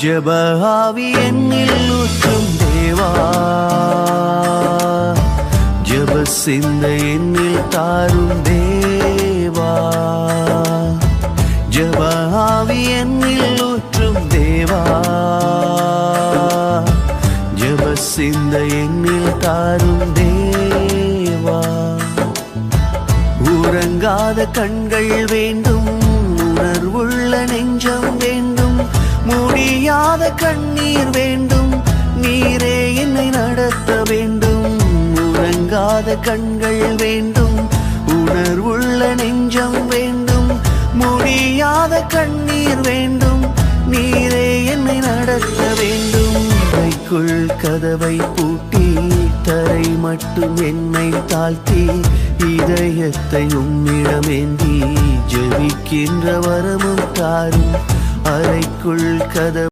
ஜபஹாவி என்னில் ஊற்றும் தேவா. ஜப சிந்த என்னில் தாரும் தேவா. ஜபஹாவி என்னில் ஊற்றும் தேவா. ஜப சிந்த என்னில் தாரும் தேவா. உறங்காத கண்கள் வேண்டும் முடியாத கண்ணீர் வேண்டும். நீரே என்னை நடத்த வேண்டும். உறங்காத கண்கள் வேண்டும். உணர்வுள்ள நெஞ்சம் வேண்டும். முடியாத கண்ணீர் வேண்டும். நீரே என்னை நடத்த வேண்டும். கைக்குள் கதவை பூட்டி தரை மட்டும் என்னை தாழ்த்தி இதயத்தை உம்மிடமேந்தி ஜெபிக்கின்ற வரமும் தாரும். அறைக்குள் கதவை